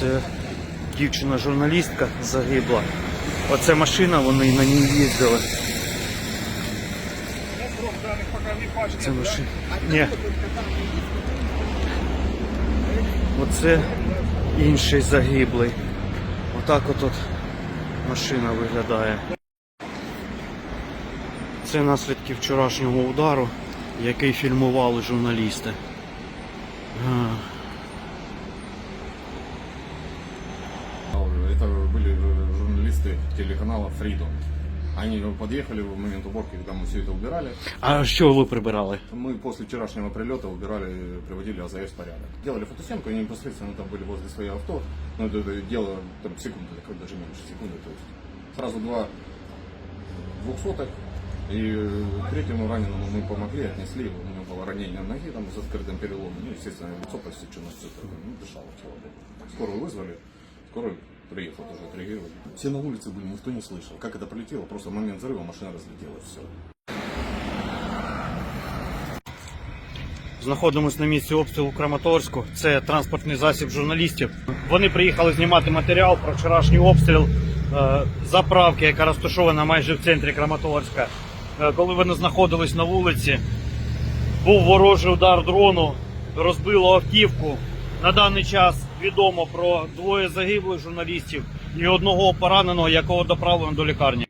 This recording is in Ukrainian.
Це дівчина-журналістка загибла. Оце машина, вони на ній їздили. Це машина. Ні. Оце інший загиблий. Отак от, от машина виглядає. Це наслідки вчорашнього удару, який фільмували журналісти. Журналисты телеканала Freedom. Они подъехали в момент уборки, когда мы все это убирали. А що ви прибирали? Мы после вчерашнего прилета убирали, приводили АЗС в порядок. Делали фотосъемку, они непосредственно там были возле своих авто. Но это, это дело там секунды, так даже меньше секунды. То есть сразу два двухсотых. И третьему раненому мы помогли, отнесли его. У него было ранение ноги там с открытым переломом. Ну, естественно, лицо посечено, все это. Ну, дышало. Скорую вызвали. Скорую приехал тоже отреагировали. Все на улице были, никто не слышал. Как это полетело, просто в момент взрыва машина разлетелась, все. Знаходимось на місці обстрілу Краматорську. Це транспортний засіб журналістів. Вони приїхали знімати матеріал про вчорашній обстріл е, заправки, яка розташована майже в центрі Краматорська. Е, коли вони знаходились на вулиці, був ворожий удар дрону, розбило автівку. На даний час відомо про двоє загиблих журналістів і одного пораненого, якого доправлено до лікарні.